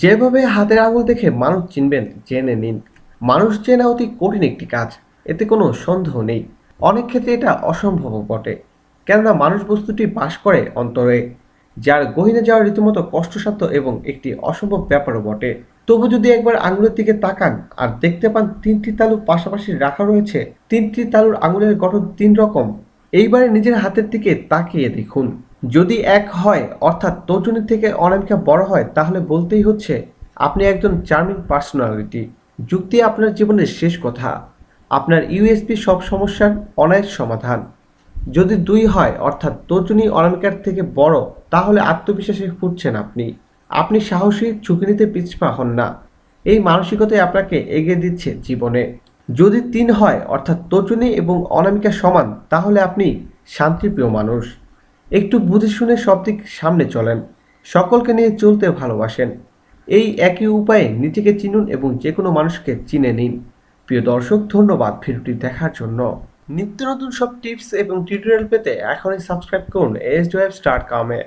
যেভাবে হাতের আঙুল দেখে মানুষ চিনবেন, জেনে নিন। মানুষ চেনা অতি কঠিন একটি কাজ, এতে কোনো সন্দেহ নেই। অনেক ক্ষেত্রে এটা অসম্ভব বটে। কেননা মানুষ বস্তুটি বাস করে অন্তরে, যার গহিনে যাওয়া রীতিমতো কষ্টসাধ্য এবং একটি অসম্ভব ব্যাপারও বটে। তবু যদি একবার আঙুলের দিকে তাকান আর দেখতে পান তিনটি তালু পাশাপাশি রাখা রয়েছে, তিনটি তালুর আঙুলের গঠন তিন রকম, এইবারে নিজের হাতের দিকে তাকিয়ে দেখুন। যদি এক হয়, অর্থাৎ তর্জনী থেকে অনামিকা বড় হয়, তাহলে বলতেই হচ্ছে, আপনি একজন চার্মিং পার্সোনালিটি যুক্তি আপনার জীবনের শেষ কথা। আপনার ইউএসপি সব সমস্যার অনায়াস সমাধান। যদি দুই হয়, অর্থাৎ তর্জনী অনামিকার থেকে বড়, তাহলে আত্মবিশ্বাসে ফুটছেন আপনি। আপনি সাহসী, ঝুঁকি নিতে পিছপা হন না। এই মানসিকতাই আপনাকে এগিয়ে দিচ্ছে জীবনে। যদি তিন হয়, অর্থাৎ তর্জনী এবং অনামিকা সমান, তাহলে আপনি শান্তিপ্রিয় মানুষ। একটু বুঝে শুনে সব দিক সামনে চলেন। সকলকে নিয়ে চলতে ভালোবাসেন। এই একই উপায়ে নিজেকে চিনুন এবং যে কোনো মানুষকে চিনে নিন। প্রিয় দর্শক, ধন্যবাদ ভিডিওটি দেখার জন্য। নিত্য নতুন সব টিপস এবং টিউটোরিয়াল পেতে এখনই সাবস্ক্রাইব করুন এস ডোয়েব স্টার কামে